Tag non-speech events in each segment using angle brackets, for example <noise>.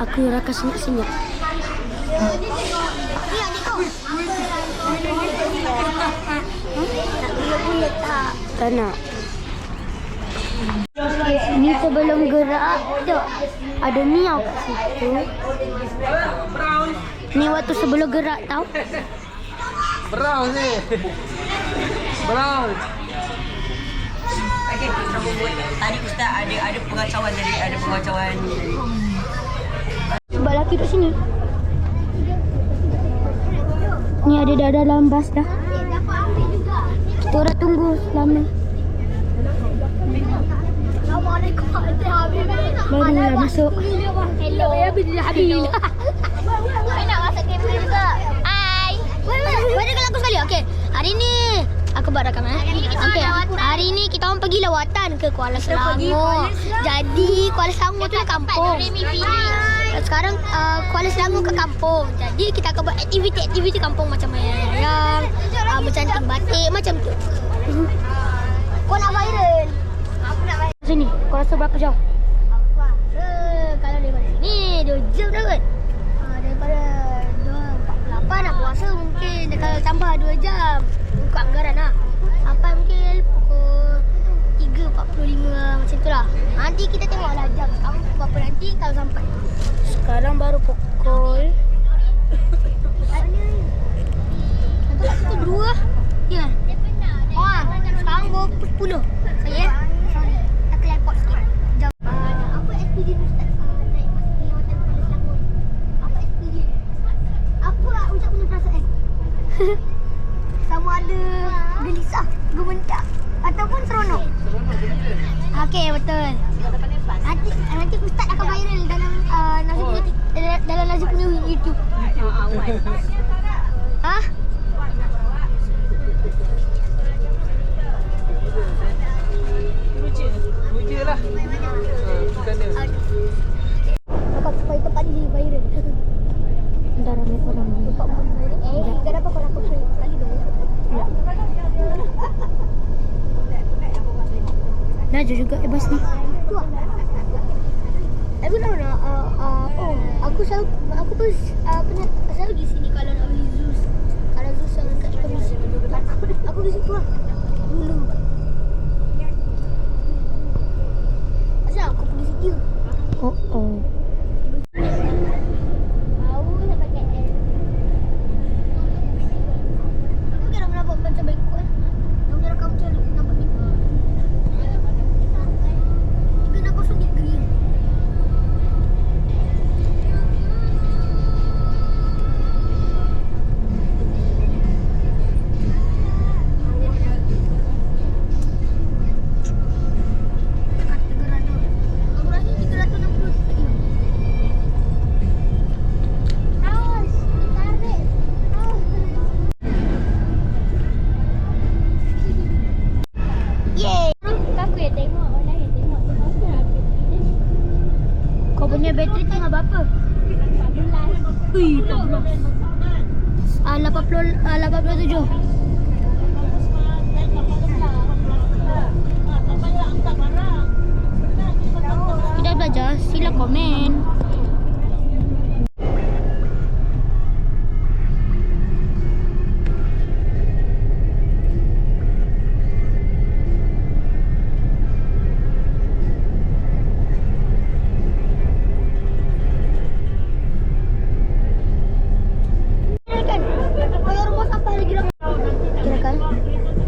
Aku senyap-senyap. Kau. Nak bulat-bulat tak? Tak nak. Ni sebelum gerak tu ada miau kat situ. Ni waktu sebelum gerak tau. Brown ni. Brown. Okey, sambung buat. Tadi Ustaz ada ada pengacauan tadi, ada pengacauan. Sebab lelaki duduk sini. Ni ada dah dalam bas dah. Dapat ambil juga. Kita orang tunggu lama. Assalamualaikum. Barulah masuk. Hello. Ya, bila habis. Saya nak masuk kamera juga. Hai. Mana kalau aku sekali? Okey. Hari ni aku buat rakam eh. Okey. Hari ni kita orang pergi lawatan ke Kuala Selangor. Jadi Kuala Selangor tu kampung. Sekarang uh, Kuala Selangor ke kampung. Jadi kita akan buat aktiviti-aktiviti kampung macam mayang-mayang, uh, mencanting batik macam tu. Kau nak viral? Aku nak viral. Sini. Kau rasa berapa jauh? Aku rasa kalau daripada sini 2 jam dah kot. Uh, daripada 2.48 aku rasa mungkin kalau tambah 2 jam. Buka anggaran lah. Sampai mungkin pukul 3.45 lah, macam tu lah. Nanti kita tengoklah jam sekarang pukul berapa nanti kalau sampai. Sekarang baru pukul Nanti pukul 2. Ya. Wah, sekarang pukul 10. Saya. Tak kelepot sikit. Jam. Apa experience Ustaz uh, naik masa lawatan Kuala Selangor? Apa experience? Apa Ustaz punya perasaan? Sama ada gelisah, gementak ataupun seronok? Okey, betul. Nanti nanti Ustaz akan viral dalam uh, Nazim punya ti- dalam, dalam Nazim punya YouTube. Hah? Puja lah. Ha, bukan dia. Cakap supaya tempat ni jadi viral. dah ramai orang ni. Tempat pun viral. Eh, kan apa kau nak kau sekali dulu? Ya. Laju juga eh bas ni. Tu ah. Aku tahu nak uh, uh, oh aku selalu aku pun uh, pernah selalu pergi sini kalau nak beli Zeus. Kalau Zeus yang kat. Aku aku pergi situ lah. Dulu. Uy, tabla. Ala ah, pa plo, ala ah, pa plo tujo. Kita belajar, sila komen.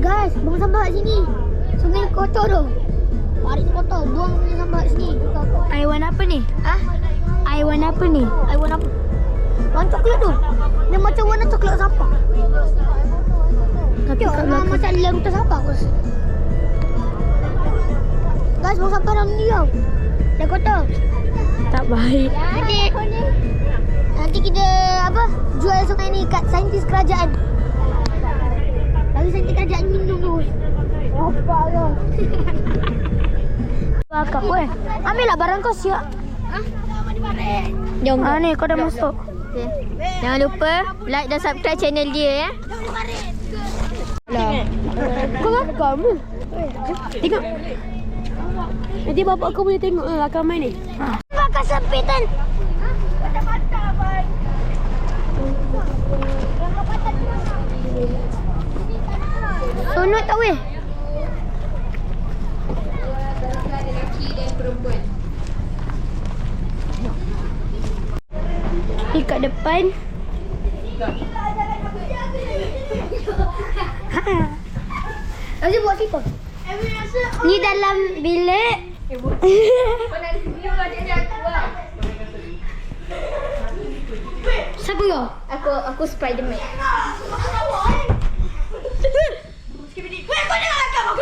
Guys, buang sampah kat sini. Sungai kotor tu. Mari kotor. Buang punya sampah kat sini. Air warna apa ni? Ah, Air warna apa ni? air warna apa? Warna coklat tu. Dia macam warna coklat sampah. Tapi Tengok, kat nah, belakang macam lem tu sampah aku rasa. Guys, buang sampah dalam ni tau. Dah kotor. tak baik. Nanti Nanti kita apa? Jual sungai ni kat saintis kerajaan. Bagi saintis kerajaan minum tu. Apa tu? Bakar weh. Ambil lah barang kau siap. Jom. Ah ni kau dah masuk. Okay. Jangan lupa like dan subscribe channel dia ya. Lah. Kau rakam ke? Tengok. Nanti bapak kau boleh tengok eh, rakaman ni. Ha. Pakai sempitan. Sonot tak weh? Ni kat depan. Ha. Aziz buat siapa? Ni dalam bilik. Siapa kau? Aku aku Spiderman.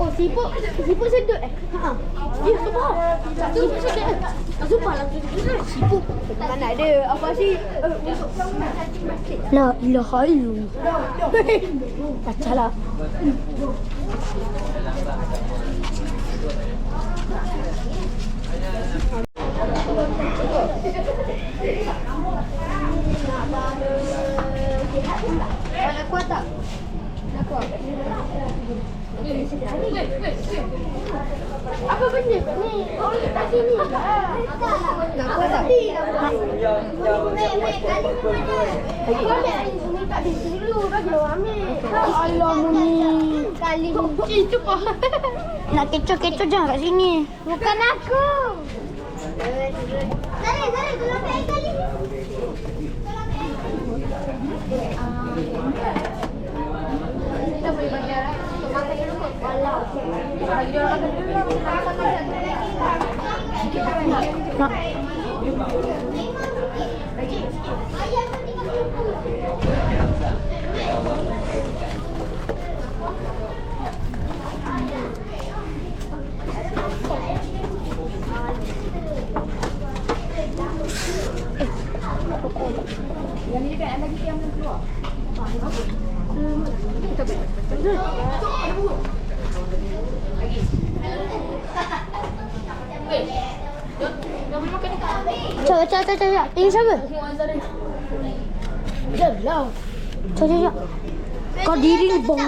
Oh, siput. Siput sedut eh? Ha. Ya, sumpah. Siput sedut eh? Ah, Sumpah lah. Siput. Mana ada. Apa sih? La ilaha illallah. Kacau lah. Nak kuat tak? Nak kuat. Apa benda? Ni, orang letak sini. Nak kuat tak? Kau ambil ni tak di dulu bagi orang ambil. Allah muni. Kali ni. Itu pun. Nak kecoh-kecoh jangan kat sini. Bukan aku. Zara, Zara, tolong ambil air kali. Kita boleh bagi arah untuk makan dulu kot. Walau. Bagi dia orang makan dulu. Nak. Cepat, cepat, cepat, cepat. Ini siapa? Jom lah. Cepat, cepat. Kau diri ni bong.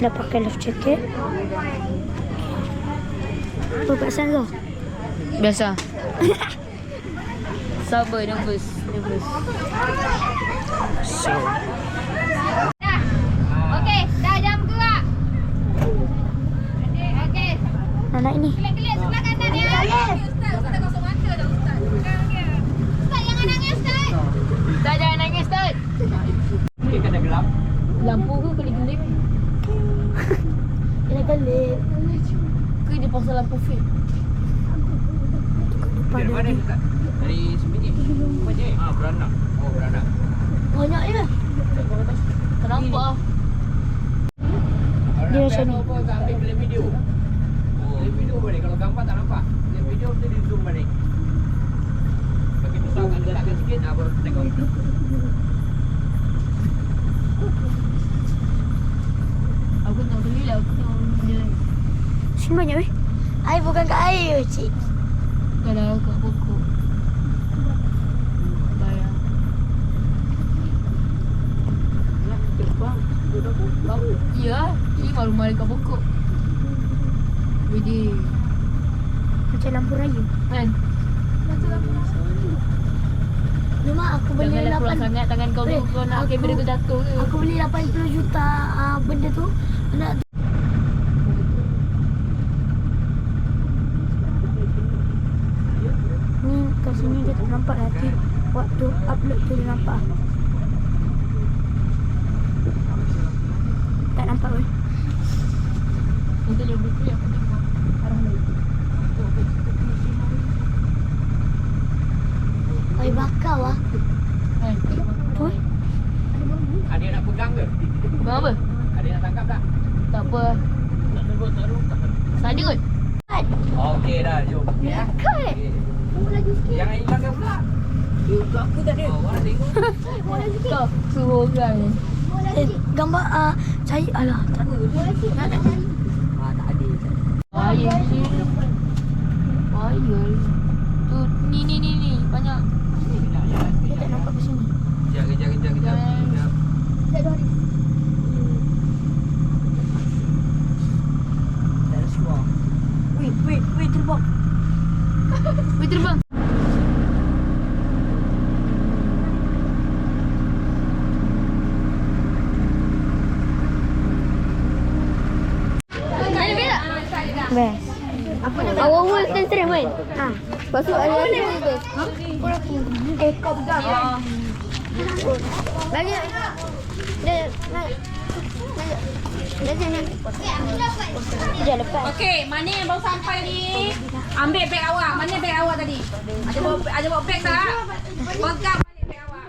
Dah pakai life jacket. Apa perasan kau? Biasa. <laughs> Sabar, nervous. Nervous. So. Okey, dah jam gerak. Okey. Nak naik ni. Kelik-kelik sebelah kanan ya. Ustaz, Ustaz kosong mata dah Ustaz. Ustaz jangan nangis Ustaz. Tak jangan nangis, Ustaz. Kena gelap. Lampu ke kelip-kelip? Kelip. Ke dia pasal lampu fit? Dari mana Ustaz? Dari sini. Mana? Ah, beranak. Oh, beranak. Banyak je. Kenapa ah? Dia macam ni. Kau ambil film video? Film video boleh. Kalau gambar tak nampak. Film video mesti di zoom balik. Bagi besarkan, letakkan sikit, ah, baru tengok. Aku tengok dulu lah. Aku tengok Sini banyak weh. Air bukan kat air cik. Kalau kat pokok. Bayar. Ya, ini baru mari kat pokok. Jadi, Macam lampu raya. kan? Memang aku beli Janganlah keluar 8 sangat tangan kau tu. Eh, Kau nak aku- kamera tu jatuh ke? Aku beli 80 juta uh, benda tu. Nak Ni kat sini dia tak nampak nanti waktu upload tu dia nampak. Tak nampak weh. Untuk dia. Arah lain. Oi bakar? Tu eh. Ada yang nak pegang ke? Abang apa? Ada yang nak tangkap tak? Tak apa. Sana kot. Okey dah, jom. Ya. Kat. Jangan hilangkan pula. Aku tak ada. Oh, orang tengok. Kau suruh orang ni. Eh, gambar uh, saya alah tak Ah, tak ada. Je. Bahaya. Tu, ni ni ni ni. Banyak. dia tak nampak kat sini. Kejap, kejap, kejap, kejap. kejap. Tak ada semua. Wait, wait, wait terbang. Weh terbang. Kan kan? Ha. Lepas tu ada lagi tu. Eh kau pegang. Bagi. Dia nak. Dia sini. Dia lepas. Okey, mana yang baru sampai ni? Ambil beg awak. Mana beg awak tadi? Ada bawa ada bawa beg tak? Pegang balik beg awak.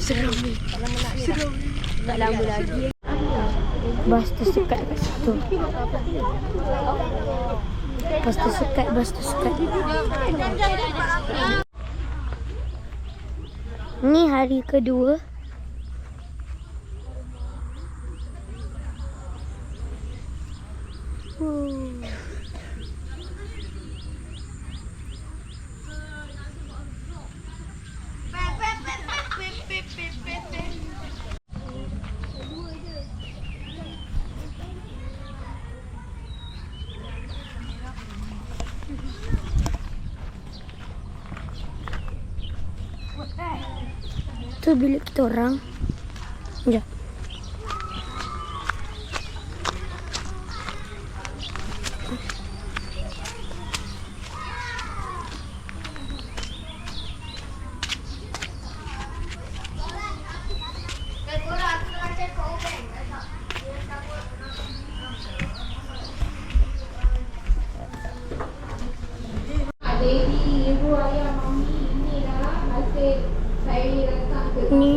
Seram ni. Seram. Tak lama lagi. Bas tersekat kat situ. Bas tersekat, bas tersekat. Ni hari kedua. Hmm. Tu bilik kita orang. Ya.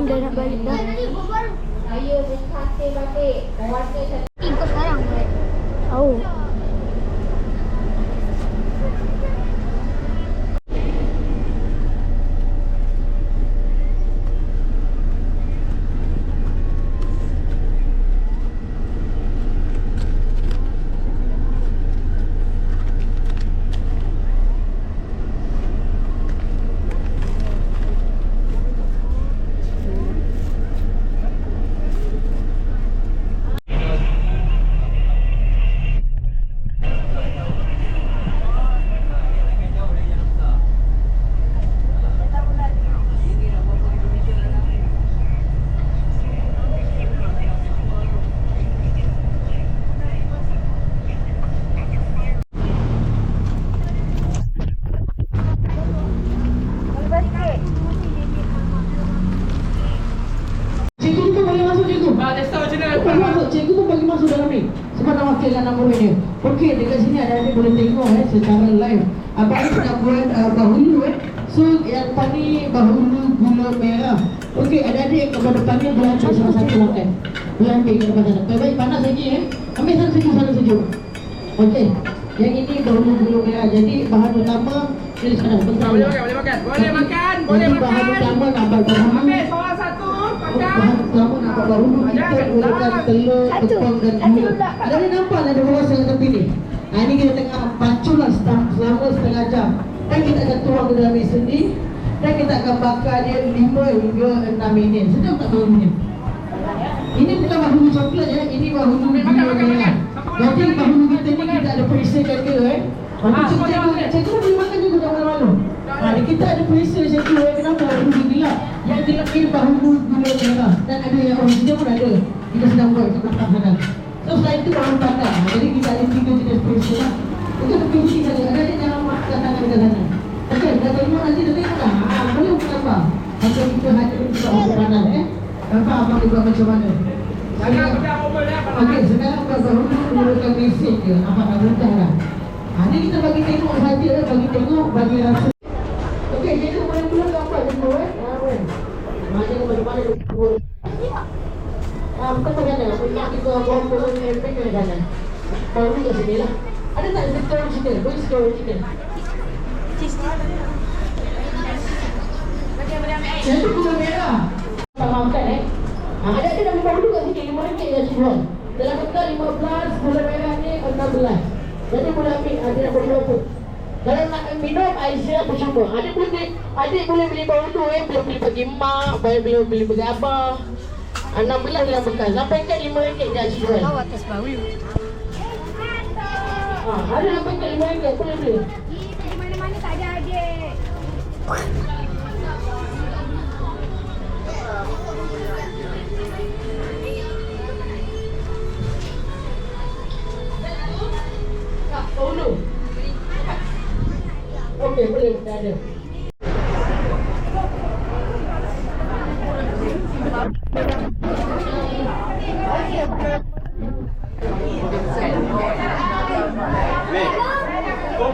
Ni dah nak balik dah. Ikut sekarang. Tahu. Cikgu tu bagi masuk cikgu. Ah, that's how macam mana. Masuk, cikgu tu bagi masuk dalam ni. Sebab nak wakil dengan nama dia Okey dekat sini ada adik boleh tengok eh Secara live Abang ni nak buat uh, bahulu eh So yang depan bahulu gula merah. Okey adik-adik yang kat depan ni Boleh ambil salah satu makan. Boleh ambil depan sana Baik-baik panas lagi eh. Ambil sana sejuk sana sejuk. Okey Yang ini bahulu gula merah. Jadi bahan utama Ini sekarang bentar. Boleh makan, boleh makan. Boleh makan, boleh Jadi bahan makan. utama nak buat bahulu Ambil salah satu, makan. Bahan utama nak buat bahulu Kita gunakan telur, tepung dan gula. Ada ni nampak ada bawah sangat tepi ni? Ha, ini kita tengah pancul lah selama setengah jam. Dan kita akan tuang ke dalam mesin ni Dan kita akan bakar dia 5 hingga 6 minit. Sedap tak bahulu ni? Ini bukan bahulu coklat ya, ini bahulu Makan, gula makan, merah makan. Jadi bahulu kita ni kita ada perisakan dia eh Ah, Macam kau jangan cikgu, cikgu boleh makan juga jangan malu Ha, kita ada perisa cikgu eh, kenapa bahulu ni gelap? Yang gelap ni bahulu gula merah. Dan ada yang original pun ada. Kita sedang buat kat belakang sana. So selain itu bahulu patah Jadi kita ada tiga jenis perisa lah Itu lebih unik saja, ada jangan makan tangan ke sana Dah tengok nanti dah tengok dah Ha, boleh bukan apa Macam kita hanya kita buat makanan eh Nampak abang dia buat macam mana ya, Abang. Okey, sekarang kita baru menggunakan mesin je. Nampak dah mudah dah. Ha, ni kita bagi tengok saja, bagi tengok, bagi rasa. Eh. Dia ke ke lah. Ada tak sektor original? Boleh sektor original. Yang tu gula merah. Tak makan eh. Ha, ada ada nama baru kat sini, lima ringgit dah jual. Dalam bekal 15, gula merah ni 16. Jadi boleh ambil, ada nak beli berapa? Kalau nak minum, Aisyah percuma. Adik boleh, adik boleh beli baru tu eh. Boleh beli bagi mak, boleh beli, beli bagi abah. 16 dalam bekal. Sampai kat 5 ringgit dah jual. Kau atas baru. Ha, ada sampai kat 5 ringgit, boleh beli. Mana-mana tak ada adik. Tak,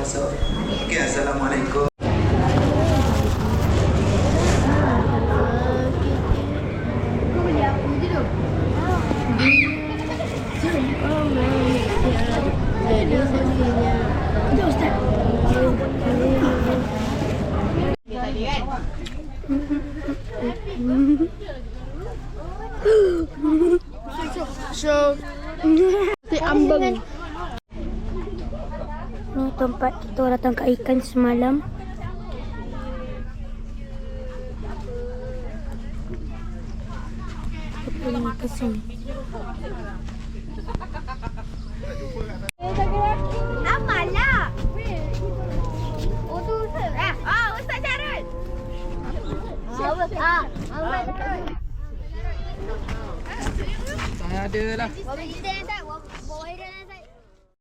masuk. Okey, Assalamualaikum. ambeng. Ni kita orang tangkap ikan semalam. Pergi ke